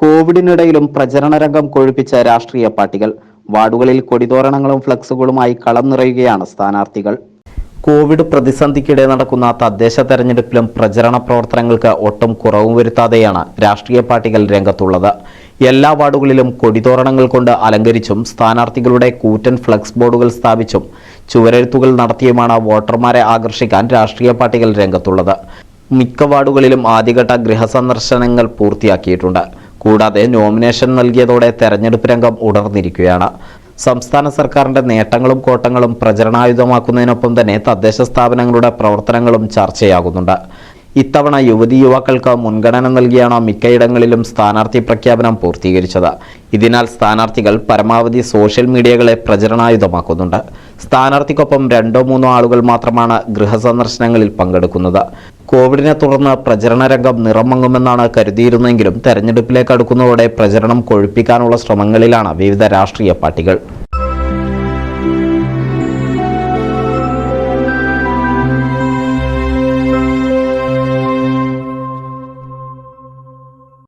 കോവിഡിനിടയിലും പ്രചരണ രംഗം കൊഴുപ്പിച്ച രാഷ്ട്രീയ പാർട്ടികൾ. വാർഡുകളിൽ കൊടിതോരണങ്ങളും ഫ്ലക്സുകളുമായി കളം നിറയുകയാണ് സ്ഥാനാർത്ഥികൾ. കോവിഡ് പ്രതിസന്ധിക്കിടെ നടക്കുന്ന തദ്ദേശ തെരഞ്ഞെടുപ്പിലും പ്രചരണ പ്രവർത്തനങ്ങൾക്ക് ഒട്ടും കുറവും വരുത്താതെയാണ് രാഷ്ട്രീയ പാർട്ടികൾ രംഗത്തുള്ളത്. എല്ലാ വാർഡുകളിലും കൊടിതോരണങ്ങൾ കൊണ്ട് അലങ്കരിച്ചും സ്ഥാനാർത്ഥികളുടെ കൂറ്റൻ ഫ്ലക്സ് ബോർഡുകൾ സ്ഥാപിച്ചും ചുവരെഴുത്തുകൾ നടത്തിയുമാണ് വോട്ടർമാരെ ആകർഷിക്കാൻ രാഷ്ട്രീയ പാർട്ടികൾ രംഗത്തുള്ളത്. മിക്ക വാർഡുകളിലും ആദ്യഘട്ട ഗൃഹസന്ദർശനങ്ങൾ പൂർത്തിയാക്കിയിട്ടുണ്ട്. കൂടാതെ നോമിനേഷൻ നൽകിയതോടെ തെരഞ്ഞെടുപ്പ് രംഗം ഉണർന്നിരിക്കുകയാണ്. സംസ്ഥാന സർക്കാരിന്റെ നേട്ടങ്ങളും കോട്ടങ്ങളും പ്രചരണായുധമാക്കുന്നതിനൊപ്പം തന്നെ തദ്ദേശ സ്ഥാപനങ്ങളുടെ പ്രവർത്തനങ്ങളും ചർച്ചയാകുന്നുണ്ട്. ഇത്തവണ യുവതി യുവാക്കൾക്ക് മുൻഗണന നൽകിയാണ് മിക്കയിടങ്ങളിലും സ്ഥാനാർത്ഥി പ്രഖ്യാപനം പൂർത്തീകരിച്ചത്. ഇതിനാൽ സ്ഥാനാർത്ഥികൾ പരമാവധി സോഷ്യൽ മീഡിയകളെ പ്രചരണായുധമാക്കുന്നുണ്ട്. സ്ഥാനാർത്ഥിക്കൊപ്പം രണ്ടോ മൂന്നോ ആളുകൾ മാത്രമാണ് ഗൃഹസന്ദർശനങ്ങളിൽ പങ്കെടുക്കുന്നത്. കോവിഡിനെ തുടർന്ന് പ്രചരണ രംഗം നിറമങ്ങുമെന്നാണ് കരുതിയിരുന്നെങ്കിലും തെരഞ്ഞെടുപ്പിലേക്ക് അടുക്കുന്നതോടെ പ്രചരണം കൊഴുപ്പിക്കാനുള്ള ശ്രമങ്ങളിലാണ് വിവിധ രാഷ്ട്രീയ പാർട്ടികൾ.